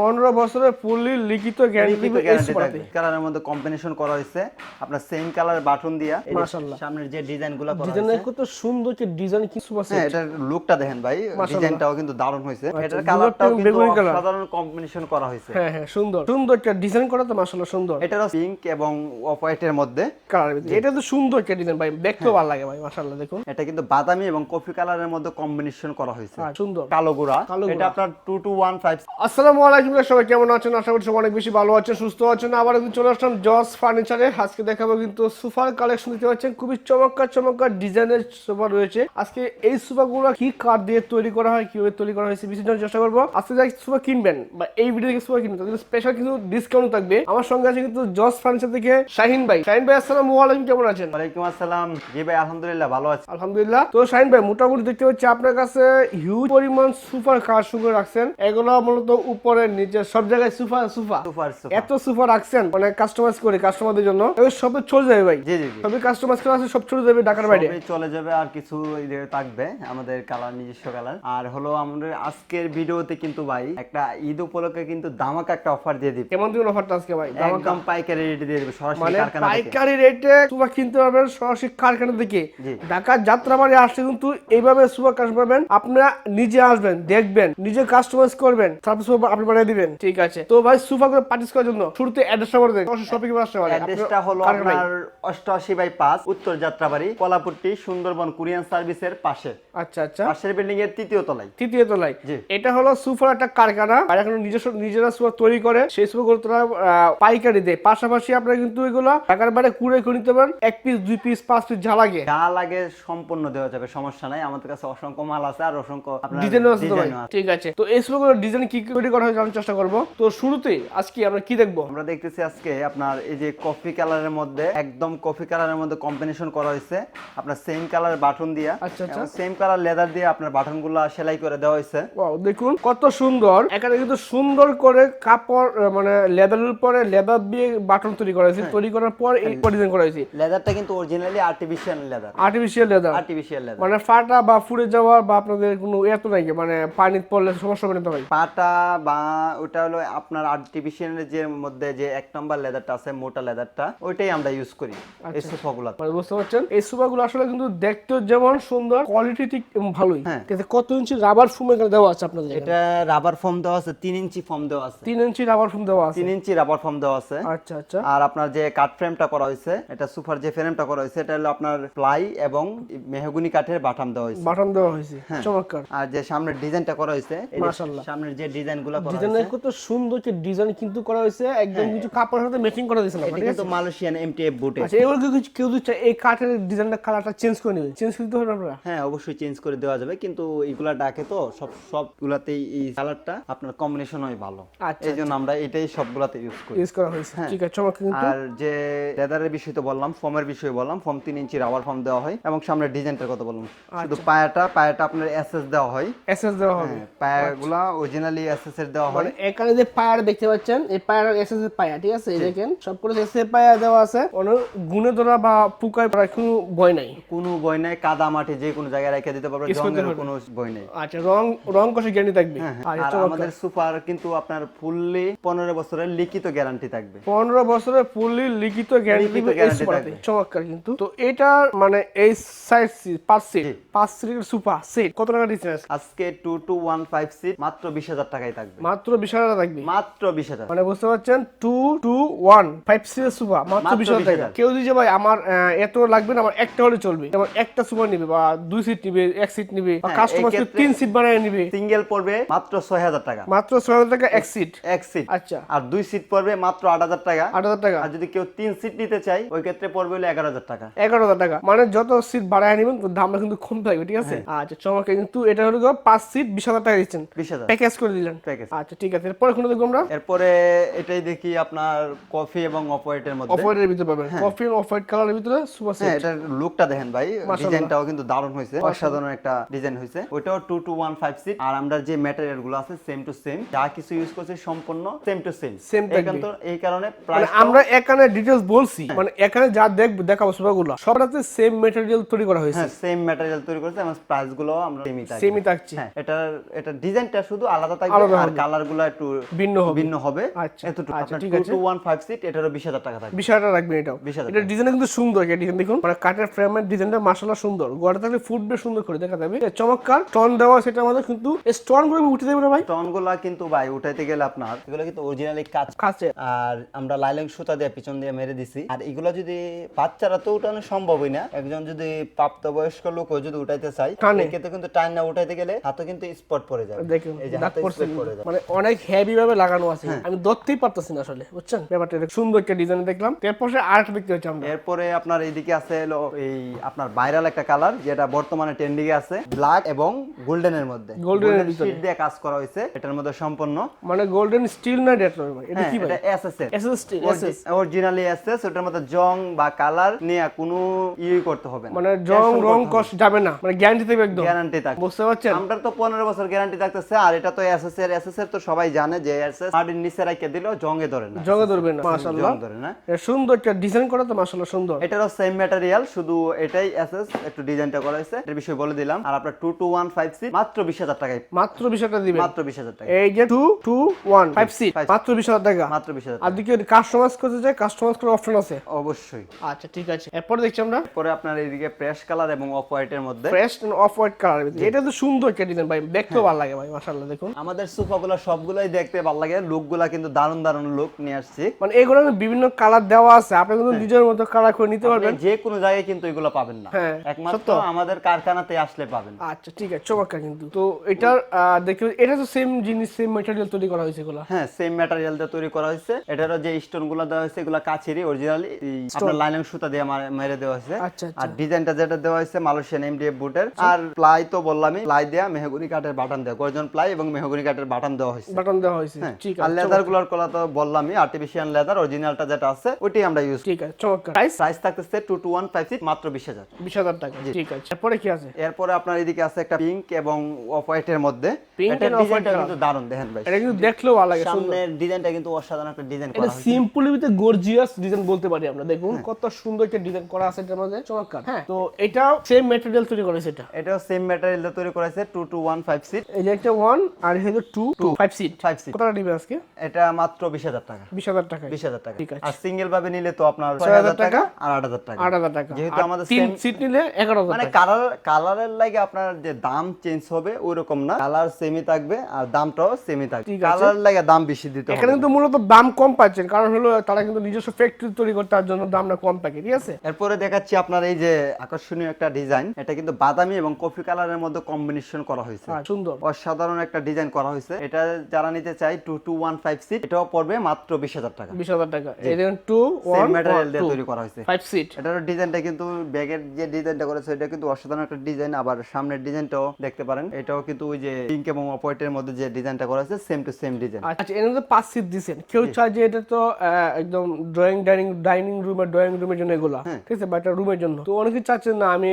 পনেরো বছরের ফুললি লিখিত গ্যারান্টি কালারের মধ্যে কম্বিনেশন করা হয়েছে। আপনার সেম কালার বাটন দিয়া মাশাআল্লাহ। সামনের যে ডিজাইনগুলো করা ডিজাইনের কত সুন্দর ডিজাইন কি সোফা হ্যাঁ এটার লুকটা দেখেন ভাই ডিজাইনটাও কিন্তু দারুণ হয়েছে। এটার কালারটাও কিন্তু সাধারণ কম্বিনেশন করা হয়েছে। হ্যাঁ হ্যাঁ সুন্দর। সুন্দর একটা ডিজাইন করা তো মাশাআল্লাহ সুন্দর। এটারও পিঙ্ক এবং অফ হোয়াইটের মধ্যে কালার এটা তো সুন্দর একটা ডিজাইন ভাই হ্যাঁ। দেখতেও ভালো লাগে ভাই মাশাআল্লাহ দেখুন। এটা কিন্তু বাদামি এবং কফি কালারের মধ্যে কম্বিনেশন করা হয়েছে। সুন্দর। কালো গুড়া। এটা আপনার টু টু ওয়ান ফাইভ আসসালামু আলাইকুম সবাই কেমন আছেন? আশা করি সবাই অনেক বেশি ভালো আছেন সুস্থ আছেন। আবার একদিন চলে আসলাম জস ফার্নিচারে আজকে দেখাবো কিন্তু সোফার কালেকশন দিতে পারছেন খুবই চমৎকার চমৎকার ডিজাইনের সোফা রয়েছে। আজকে এই সোফাগুলো কি কাঠ দিয়ে তৈরি করা হয় কীভাবে তৈরি করা হয়েছে বিশেষ চেষ্টা করব। আজকে যাই সোফা কিনবেন বা এই ভিডিও থেকে সোফা কিনবেন তাদের স্পেশাল কিন্তু ডিসকাউন্ট থাকবে। আমার সঙ্গে আছে কিন্তু জস ফার্নিচার থেকে শাহিন ভাই। শাহিন ভাই আসসালাম আলাইকুম কেমন আছেন? ওয়ালাইকুম আসসালাম। জি ভাই আলহামদুলিল্লাহ ভালো আছি। আলহামদুলিল্লাহ। তো শাহিন ভাই মোটামুটি দেখতে পাচ্ছি আপনার কাছে হিউজ পরিমাণ সুপার কার সুপার রাখছেন। এগুলো মূলত উপরে নিচে সব জায়গায় সুফা সুফা। এত সুপার রাখছেন মানে কাস্টমাইজ করে কাস্টমারদের জন্য। সব চলে যাবে ভাই। জি জি সবই কাস্টমাইজ করা আছে সব চলে যাবে ঢাকার বাইরে। চলে যাবে আর কিছু থাকবে আমাদের কালার নিজস্ব কালার। আর হলো আমাদের আজকের ভিডিওতে কিন্তু ভাই একটা ঈদ উপলক্ষে কিন্তু দামাকা একটা অফার দিয়ে দিবে। কেমন দিবেন অফারটা আজকে ভাই? একদম পাইকারি রেটে দিয়ে দেবে সরাসরি মানে কারখানা থেকে। পাইকারি রেটে সুপা কিনতে পারবেন সরাসরি কারখানা থেকে। ঢাকার যাত্রাবাড়ি আসলে কিন্তু এইভাবে সুপা কাজ পাবেন আপনারা নিজে আসবেন দেখবেন নিজে কাস্টমাইজ করবেন তারপর সুপা আপনি বানিয়ে দিবেন। ঠিক আছে। তো ভাই সুফা করে পার্টিস করার জন্য শুরুতে অ্যাড্রেসটা বলে দেন। শপিং আসতে পারে। অ্যাড্রেসটা হলো আপনার অষ্টআশি বাই পাঁচ উত্তর যাত্রাবাড়ি কলাপুরটি সুন্দরবন কুরিয়ান সার্ভিসের পাশে। আচ্ছা আচ্ছা। পাশের বিল্ডিং এর তৃতীয় তলায়। তৃতীয় তলায়। এটা হলো সুপার একটা কারখানা। নিজস্ব নিজেরা সুপার তৈরি করে। সেই তারা পাইকারি দেয়। পাশাপাশি আপনারা কিন্তু এগুলো ঢাকার বাইরে কুড়ে করে নিতে পারেন। এক পিস দুই পিস পাঁচ পিস যা লাগে। যা লাগে সম্পূর্ণ দেওয়া যাবে সমস্যা নাই। আমাদের কাছে অসংখ্য মাল আছে আর অসংখ্য ডিজাইন আছে। ঠিক আছে। তো এই ডিজাইন কি কি তৈরি করা হয় জানার চেষ্টা করব। তো শুরুতেই আজকে আমরা কি দেখব? আমরা দেখতেছি আজকে আপনার এই যে কফি কালারের মধ্যে একদম কফি কালারের মধ্যে কম্বিনেশন করা হয়েছে। আপনার সেম কালার বাটন দিয়া। আচ্ছা, আচ্ছা। সেম কালার লেদার দিয়ে আপনার বাটনগুলা সেলাই করে দেওয়া হয়েছে। Wow, দেখুন কত সুন্দর। এখানে কিন্তু সুন্দর করে কাপড় মানে লেদারের উপরে লেদার দিয়ে বাটন তৈরি করা হয়েছে। তৈরি করার পর এই ডিজাইন করা হয়েছে। লেদারটা কিন্তু originally artificial leather artificial leather artificial leather মানে ফাটা বা ফুড়ে যাওয়া বা আপনাদের কোনো এত নাই? মানে পানি পড়লে সমস্যা হবে না তো ভাই? পাটা বা ওটা হলো আপনার আর্টিফিশিয়াল যে মধ্যে যে এক নম্বর লেদারটা আছে মোটা লেদারটা ওইটাই আমরা ইউজ করি। আচ্ছা। এই সোফাগুলো মানে বুঝতে পারছেন? এই সোফাগুলো আসলে কিন্তু দেখতে যেমন সুন্দর কোয়ালিটি এবং ভালোই। হ্যাঁ। কত ইঞ্চি রাবার ফোম এখানে দেওয়া আছে আপনাদের এটা রাবার ফোম দেওয়া আছে তিন ইঞ্চি ফোম দেওয়া আছে। তিন ইঞ্চি রাবার ফোম দেওয়া আছে? তিন ইঞ্চি রাবার ফোম দেওয়া আছে। আচ্ছা আচ্ছা। আর আপনার যে কাঠ ফ্রেমটা করা হয়েছে এটা সুপার যে ফ্রেমটা করা হয়েছে এটা হলো আপনার প্লাই এবং মেহগুনি কাঠের বাটাম দেওয়া হয়েছে। বাটন দেওয়া হয়েছে। চমৎকার। আর যে সামনের ডিজাইনটা করা হয়েছে মাশাআল্লাহ। সামনের যে ডিজাইনগুলো করা হয়েছে। কত সুন্দর যে ডিজাইন কিন্তু করা হয়েছে একদম কিছু কাপড়ের সাথে ম্যাচিং করে দিয়েছে না এটা কিন্তু মালয়েশিয়ান এমটিএফ বুটে আচ্ছা এবার কেউ কেউ যদি এই কাঠের ডিজাইনটা কালারটা চেঞ্জ করে নেবে। চেঞ্জ করতে হবে আপনারা? হ্যাঁ অবশ্যই চেঞ্জ করে দেওয়া যাবে কিন্তু এইগুলা ডাকে তো সব সবগুলাতেই এই কালারটা আপনার কম্বিনেশন হয় ভালো। আচ্ছা, এই জন্য আমরা এটাই সবগুলাতে ইউজ করি। ইউজ করা হয়েছে। ঠিক আছে চমৎকার কিন্তু। আর যে লেদারের বিষয় তো বললাম ফোমের বিষয় বললাম ফোম তিন ইঞ্চি রাবার ফোম দেওয়া হয় এবং সামনের ডিজাইনটার কথা বললাম। শুধু আচ্ছা। পায়াটা পায়াটা আপনার এসএস দেওয়া হয়। এসএস দেওয়া হবে। হ্যাঁ, পায়াগুলা অরিজিনালি এসএস এর দেওয়া হয়। এখানে যে পায়ার দেখতে পাচ্ছেন এই পায়ার এসএস এর পায়া ঠিক আছে? এই দেখেন সব করে এসএস এর পায়া দেওয়া আছে। কোনো গুণে ধরা বা পুকায় পড়ার কোনো ভয় নাই। কোনো বই নাই কাদা মাটি যে কোনো জায়গায় রেখে দিতে পারবে জঙ্গের কোনো বই নেই। আচ্ছা রং রং কষে গ্যারান্টি থাকবে। হ্যাঁ, আর আর আমাদের সুপার কিন্তু আপনার ফুললি পনেরো বছরের লিখিত গ্যারান্টি থাকবে। পনেরো বছরের ফুললি লিখিত গ্যারান্টি থাকবে। চমৎকার কিন্তু। তো এটার মানে এই সাইড পাঁচ সিট পাঁচ সিটের সুপার সেট কত টাকা দিচ্ছেন আজকে? সিট মাত্র বিশ হাজার টাকায় থাকবে। মাত্র বিশ হাজার টাকা থাকবে। মাত্র বিশ হাজার। মানে বুঝতে পারছেন? টু টু ওয়ান ফাইভ সিটের সুপার মাত্র মাত্র বিশ হাজার 20,000 টাকা। কেউ দিচ্ছে ভাই আমার এত লাগবে না আমার একটা হলে চলবে। যেমন একটা সুপার নিবে বা দুই সিট নিবে এক সিট নিবে বা হ্যাঁ, কাস্টমার তিন সিট বানিয়ে নিবে। সিঙ্গেল পড়বে মাত্র ছয় হাজার টাকা। মাত্র ছয় হাজার টাকা এক সিট এক সিট আচ্ছা। আর দুই সিট পড়বে মাত্র আট হাজার টাকা। আট হাজার টাকা। আর যদি কেউ তিন সিট নিতে চাই ওই ক্ষেত্রে পড়বে হলো এগারো হাজার টাকা। এগারো হাজার টাকা। মানে যত সিট বাড়ায় নেবেন দামটা কিন্তু কম থাকবে ঠিক আছে? হ্যাঁ। আচ্ছা চমৎকার। কিন্তু এটা হলো পাঁচ সিট বিশ হাজার টাকা দিচ্ছেন। বিশ হাজার। প্যাকেজ করে দিলেন। প্যাকেজ আচ্ছা ঠিক আছে। এরপরে কোনো দেখব আমরা? এরপরে এটাই দেখি আপনার কফি এবং অফ হোয়াইটের মধ্যে। অফ হোয়াইটের ভিতরে পাবেন। কফি অফ হোয়াইট কালারের ভিতরে সুপার হ্যাঁ সেট এটার লুকটা দেখেন ভাই। ডিজাইনটাও কিন্তু দারুণ হয়েছে। অসাধারণ একটা ডিজাইন হয়েছে। ওইটাও two two one five seat আর আমরা যে ম্যাটেরিয়ালগুলো আছে সেম টু সেম যা কিছু ইউজ করছে সম্পূর্ণ সেম টু সেম থাকবে। এই কারণে মানে আমরা এখানে ডিটেলস বলছি। মানে এখানে যা দেখব দেখাবো সুপারগুলো সবটাতে সেম মেটেরিয়াল তৈরি করা হয়েছে। হ্যাঁ সেম ম্যাটেরিয়াল তৈরি করেছে এবং প্রাইসগুলো আমরা সেমই থাকবে। সেমই থাকছে। হ্যাঁ এটার এটা ডিজাইনটা শুধু আলাদা থাকবে আর কালারগুলো একটু ভিন্ন হবে। ভিন্ন হবে। আচ্ছা, এতটুকু। আচ্ছা, ঠিক আছে। টু ওয়ান ফাইভ সিট এটারও বিশ হাজার টাকা থাকবে। বিশ হাজার টাকা রাখবেন এটাও। 20,000 এটা ডিজাইন কিন্তু সুন্দর ডিজাইন দেখুন। মানে কাঠের ফ্রেমের ডিজাইনটা মাসাল্লাহ সুন্দর। গোড়া থাকলে ফুটবে সুন্দর করে দেখা যাবে। চমৎকার টন দেওয়া সেটা আমাদের কিন্তু স্টোনগুলো উঠে দেবে না ভাই? স্টোনগুলা কিন্তু ভাই উঠাইতে গেলে আপনার এগুলো কিন্তু অরিজিনালি কাজ কাছে আর আমরা লাইলেন সুতা দিয়ে পিছন দিয়ে মেরে দিছি। আর এগুলো যদি বাচ্চারা তো উঠানো সম্ভবই না। একজন যদি প্রাপ্ত বয়স্ক লোক যদি উঠাইতে চায় টানে। এক্ষেত্রে কিন্তু টাইম না উঠাইতে গেলে হাতে কিন্তু স্পট পড়ে যাবে। দেখুন এই যে হাতে স্পট পড়ে যাবে। মানে অনেক হেভি ভাবে লাগানো আছে। হ্যাঁ। আমি ধরতেই পারতেছি না আসলে বুঝছেন? ব্যাপারটা এটা সুন্দর একটা ডিজাইন দেখলাম। এরপর আরেকটা দেখতে হচ্ছে আমরা। এরপরে আপনার এইদিকে আছে এই আপনার ভাইরাল একটা কালার যেটা বর্তমানে ট্রেন্ডিং এ আছে ব্ল্যাক এবং গোল্ডেনের মধ্যে। এর শীট দিয়ে কাজ করা হয়েছে এটার মধ্যে সম্পূর্ণ। মানে গোল্ডেন স্টিল না ডেট এটা হ্যাঁ কি এটা এসএস এর SS steel SS originally SS ওটার মধ্যে জং বা কালার নিয়ে কোনো ইয়ে করতে হবে না। মানে জং রং কষ্ট যাবে না। মানে গ্যারান্টি থাকবে একদম। গ্যারান্টি থাকবে। বুঝতে পারছেন? আমরা তো পনেরো বছর গ্যারান্টি থাকতেছে আর এটা তো এসএস এর এসএস এর তো সবাই জানে যে এসএস মাটির নিচে রাখে দিলেও জঙ্গে ধরে না। জগে ধরবে না মাশাআল্লাহ। ধরে না। এটা সুন্দর একটা ডিজাইন করা তো মাশাআল্লাহ সুন্দর। এটারও সেম ম্যাটেরিয়াল শুধু এটাই এসএস একটু ডিজাইনটা করা হয়েছে। এর বিষয়ে বলে দিলাম। আর আপনার two two one five C মাত্র বিশ হাজার টাকায় মাত্র বিশ হাজার দিবেন। মাত্র বিশ হাজার টাকা এই যে two two one five Five মাত্র বিশ হাজার টাকা। মাত্র বিশ হাজার আর দিকে কাস্টমাইজ করতে চাই কাস্টমাইজ করার অপশন আছে? অবশ্যই। আচ্ছা ঠিক আছে। এরপর দেখছি আমরা। পরে আপনার এইদিকে প্রেস কালার এবং অফ হোয়াইটের মধ্যে। ফ্রেশ অফ হোয়াইট কালার এটা তো সুন্দর একটা ডিজাইন ভাই। দেখতেও ভালো লাগে ভাই মাশাআল্লাহ দেখুন। আমাদের সোফাগুলো সবগুলোই দেখতে ভালো লাগে। লুকগুলা কিন্তু দারুণ দারুণ লুক নিয়ে আসছে। মানে এগুলো বিভিন্ন কালার দেওয়া আছে। আপনি কিন্তু নিজের মতো কালার করে নিতে পারবেন। যে কোনো জায়গায় কিন্তু এগুলো পাবেন না। হ্যাঁ, একমাত্র আমাদের কারখানাতে আসলে পাবেন। আচ্ছা ঠিক আছে চমৎকার কিন্তু। তো এটার আহ, দেখি এটা তো সেম জিনিস সেম ম্যাটেরিয়াল তৈরি করা হয়েছে এগুলো? হ্যাঁ সেম ম্যাটেরিয়াল দিয়ে তৈরি করা হয়েছে। এটারও যে স্টোনগুলো দেওয়া হয়েছে এগুলো কাছেরই অরিজিনালি আপনার লাইনিং সুতা দিয়ে মার- মেরে দেওয়া হয়েছে। আচ্ছা আচ্ছা। আর ডিজাইনটা যেটা দেওয়া হয়েছে মালয়েশিয়ান এমডিএফ বুটের আর প্লাই তো বললামই প্লাই দেয়া মেহগুনি কাঠের বাটন দেওয়া গর্জন প্লাই এবং মেহগুনি কাঠের বাটন দেওয়া হয়েছে। বাটন দেওয়া হয়েছে হ্যাঁ, ঠিক আর আছে লেদারগুলোর কলা তো বললামই আর্টিফিশিয়াল লেদার অরিজিনালটা যেটা আছে ওইটাই আমরা ইউজ ঠিক আছে চমৎকার। প্রাইস প্রাইস থাকতেছে two two one five six মাত্র বিশ হাজার। বিশ হাজার টাকা ঠিক আছে। এরপরে কি আছে? এরপরে আপনার এদিকে আছে একটা পিঙ্ক এবং অফ হোয়াইটের মধ্যে। Pink এটার and off-white ডিজাইনটা কিন্তু দারুণ দেখেন ভাই। এটা কিন্তু দেখলেও ভালো লাগে সামনের ডিজাইনটা কিন্তু অসাধারণ একটা ডিজাইন এটা করা হয়েছে। সিম্পলি উইথ গর্জিয়াস ডিজাইন বলতে পারি আমরা। দেখুন কত সুন্দর একটা ডিজাইন করা আছে এটার মধ্যে। চমৎকার। হ্যাঁ। তো এটা সেম ম্যাটেরিয়াল তৈরি করেছে এটা। এটাও সেম ম্যাটেরিয়াল দিয়ে তৈরি করেছে two two one five seat এই যে একটা ওয়ান আর এই যে two two five seat five seat কত টাকা আজকে? এটা মাত্র বিশ হাজার টাকা। বিশ হাজার টাকা। বিশ হাজার টাকা। ঠিক আছে। আর সিঙ্গেল ভাবে নিলে তো আপনার ছয় ছয় হাজার হাজার টাকা আর আট হাজার টাকা। আট হাজার টাকা। যেহেতু আমাদের same- সিট নিলে এগারো হাজার মানে টাকা। কালার কালারের লাগে আপনার যে দাম চেঞ্জ হবে ওই রকম না। কালার সেমই থাকবে আর দামটাও সেমই থাকবে। কালার লাগে দাম বেশি দিতে হবে। এখানে কিন্তু মূলত দাম কম পাচ্ছেন কারণ হলো তারা কিন্তু নিজস্ব ফ্যাক্টরি তৈরি করতে তার জন্য দামটা কম পাকে ঠিক আছে? এরপরে দেখাচ্ছি আপনার এই যে আকর্ষণীয় একটা ডিজাইন এটা কিন্তু বাদামি এবং কফি কালারের মধ্যে কম্বিনেশন করা হয়েছে। আর সুন্দর। অসাধারণ একটা ডিজাইন করা হয়েছে। এটা যারা নিতে চাই two two one five seat এটাও পড়বে মাত্র বিশ হাজার টাকা। বিশ হাজার টাকা। এই দেখুন টু ওয়ান ম্যাটেরিয়াল দিয়ে তৈরি করা হয়েছে। ফাইভ সিট এটার ডিজাইনটা কিন্তু ব্যাগের যে ডিজাইনটা করেছে এটা কিন্তু অসাধারণ একটা ডিজাইন আবার সামনের ডিজাইনটাও দেখতে পারেন। এটাও কিন্তু ওই যে পিঙ্ক এবং অপয়েন্টের মধ্যে যে ডিজাইনটা করা হয়েছে সেম টু সেম ডিজাইন আচ্ছা এর মধ্যে পাঁচ সিট দিছেন। কেউ চায় যে এটা তো একদম ড্রয়িং ডাইনিং ডাইনিং রুম আর ড্রয়িং রুমের জন্য এগুলা। হ্যাঁ। ঠিক আছে বা এটা রুমের জন্য। তো অনেকে চাচ্ছেন না আমি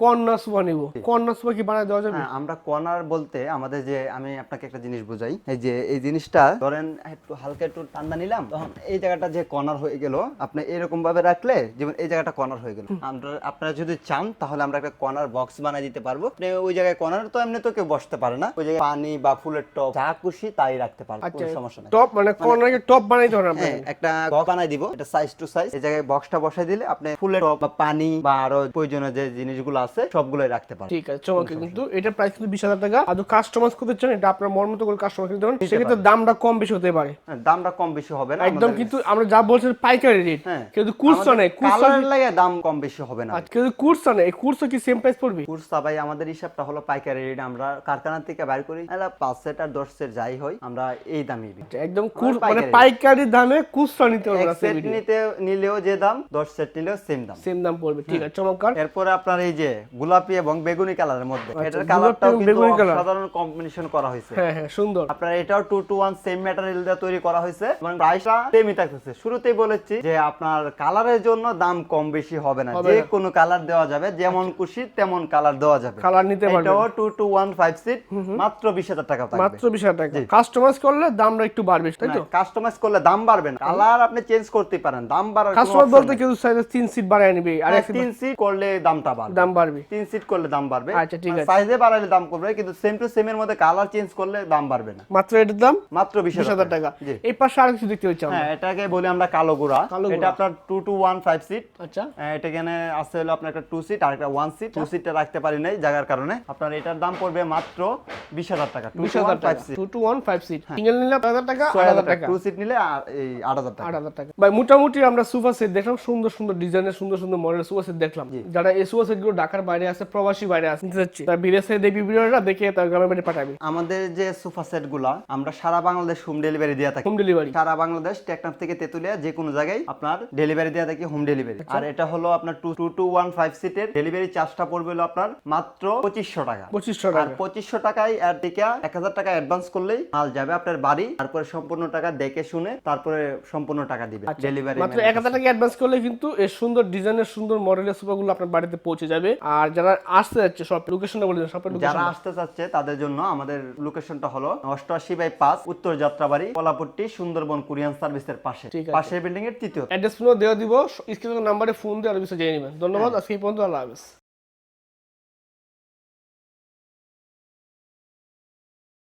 কর্নার সোফা নিব। কর্নার সোফা কি বানায় দেওয়া যাবে? হ্যাঁ আমরা কর্নার বলতে আমাদের যে আমি আপনাকে একটা জিনিস বুঝাই। এই যে এই জিনিসটা ধরেন একটু হালকা একটু ঠান্ডা নিলাম তখন এই জায়গাটা যে কর্নার হয়ে গেল আপনি এরকম ভাবে রাখলে যেমন এই জায়গাটা কর্নার হয়ে গেল। আমরা আপনারা যদি চান তাহলে আমরা একটা কর্নার বক্স বানিয়ে দিতে পারব। ওই জায়গায় কর্নার তো এমনি তো কেউ বসতে পারে না। ওই জায়গায় পানি বা ফুলের টপ যা খুশি তাই রাখতে পারব আচ্ছা কোনো সমস্যা নেই। টপ মানে কর্নারকে টপ বানাইতে হবে আপনাকে হ্যাঁ একটা বক্স বানাই দিব এটা সাইজ টু সাইজ এই জায়গায় বক্সটা বসাই দিলে আপনি ফুলের টপ বা পানি বা আরও প্রয়োজনীয় যে জিনিসগুলো আছে সবগুলোই রাখতে পারেন ঠিক আছে চমৎকার। কিন্তু এটার প্রাইস কিন্তু বিশ হাজার টাকা। আর কাস্টমাইজ করতে চান এটা আপনার মন মতো করে কাস্টমাইজ করতে পারেন সেক্ষেত্রে দামটা কম বেশি হতে পারে। হ্যাঁ, দামটা কম বেশি হবে না একদম কিন্তু আমরা যা বলছেন পাইকারি রেট হ্যাঁ। কিন্তু কুরসা নেই কুরসা লাগে দাম কম বেশি হবে না। আচ্ছা কিন্তু কুরসা নেই কুরসা কি সেম প্রাইস পড়বে? কুরসা ভাই আমাদের হিসাবটা হলো পাইকারি রেট। আমরা কারখানা থেকে বাইর করি এলা পাঁচ সেট আর দশ সেট যাই হয় আমরা এই দামই বিক্রি একদম মানে পাইকারি। দামে কুরসা নিতে হবে সেট নিতে নিলেও যে দাম দশ সেট নিলেও সেম দাম। সেম দাম পড়বে ঠিক আছে চমৎকার। এরপরে আপনার এই যে গোলাপি এবং বেগুনি কালারের মধ্যে আচ্ছা, এটার কালারটাও কিন্তু। সাধারণ কম্বিনেশন করা হয়েছে। হ্যাঁ হ্যাঁ সুন্দর। আপনার এটাও two two one same material দিয়ে তৈরি করা হয়েছে এবং প্রাইসটা সেমই থাকতেছে। শুরুতেই বলেছি যে আপনার কালারের জন্য দাম কম বেশি হবে না যে কোনো কালার দেওয়া যাবে যেমন খুশি তেমন কালার দেওয়া যাবে। কালার নিতে পারবেন। এটাও two two one five seat মাত্র বিশ হাজার টাকা থাকবে। মাত্র বিশ হাজার টাকা। কাস্টমাইজ করলে দামটা একটু বাড়বে তাই তো? কাস্টমাইজ করলে দাম বাড়বে না। কালার আপনি চেঞ্জ করতে পারেন দাম বাড়ার কাস্টমার বলতে। কেউ চাইলে তিন সিট বাড়ায় নিবে আর হ্যাঁ, এক তিন সিট করলে দামটা বাড়বে। দাম বাড়বে। তিন সিট করলে দাম বাড়বে। আচ্ছা, ঠিক আছে। সাইজে বাড়ালে দাম করবে কিন্তু সেম টু সেম এর মধ্যে কালার চেঞ্জ করলে দাম বাড়বে না। মাত্র এটার দাম? মাত্র বিশ বিশ হাজার টাকা। এই পাশে আর কিছু দেখতে পাচ্ছি আমরা। হ্যাঁ এটাকে বলি আমরা কালো গুড়া। কালো এটা আপনার two two one five seat আচ্ছা। এটা এখানে আছে হলো আপনার একটা টু সিট আর একটা ওয়ান সিট টু সিটটা রাখতে পারি নাই জায়গার কারণে। আপনার এটার দাম পড়বে মাত্র বিশ হাজার টাকা। বিশ হাজার টাকা। Two two one five seat single নিলে আট হাজার টাকা ছয় হাজার টাকা। টু সিট নিলে এই আট হাজার টাকা। আট হাজার টাকা। ভাই মোটামুটি আমরা সেট দেখলাম সুন্দর সুন্দর ডিজাইনের সুন্দর সুন্দর মডেলের সেট দেখলাম। যারা এই সুপার সেটগুলো ঢাকার বাইরে আছে প্রবাসী বাইরে আছে নিতে তার বিদেশে দেখবি ভিডিওটা দেখে তার গ্রামের বাড়ি পাঠাবি। আমাদের যে সোফা সেটগুলা আমরা সারা বাংলাদেশ হোম ডেলিভারি দিয়ে থাকি। হোম ডেলিভারি সারা বাংলাদেশ টেকনাফ থেকে তেতুলিয়া যে কোনো জায়গায় আপনার ডেলিভারি দেওয়া থাকি হোম ডেলিভারি আচ্ছা। আর এটা হলো আপনার two two two one five সিটের ডেলিভারি চার্জটা পড়বে হলো আপনার মাত্র পঁচিশশো টাকা। পঁচিশশো টাকা। পঁচিশশো টাকায় আর টিকা এক হাজার টাকা অ্যাডভান্স করলেই মাল যাবে আপনার বাড়ি তারপরে সম্পূর্ণ টাকা দেখে শুনে তারপরে সম্পূর্ণ টাকা দিবে ডেলিভারি আচ্ছা, মাত্র এক হাজার টাকা অ্যাডভান্স করলে কিন্তু এই সুন্দর ডিজাইনের সুন্দর মডেলের সুপারগুলো আপনার বাড়িতে পৌঁছে যাবে। আর যারা আসতে যাচ্ছে সব লোকেশনটা বলে দেন শপের যারা আসতে চাচ্ছে তাদের জন্য আমাদের লোকেশনটা হলো অষ্টআশি বাই পাঁচ উত্তর যাত্রাবাড়ি কলাপট্টি সুন্দরবন কুরিয়ান সার্ভিসের পাশে। পাশের বিল্ডিং এর তৃতীয় অ্যাড্রেস পুরো দেওয়া দিব স্ক্রিনের নাম্বারে ফোন দিয়ে আরও বিষয় জেনে নেবেন। ধন্যবাদ আজকে এই পর্যন্ত আল্লাহ হাফেজ।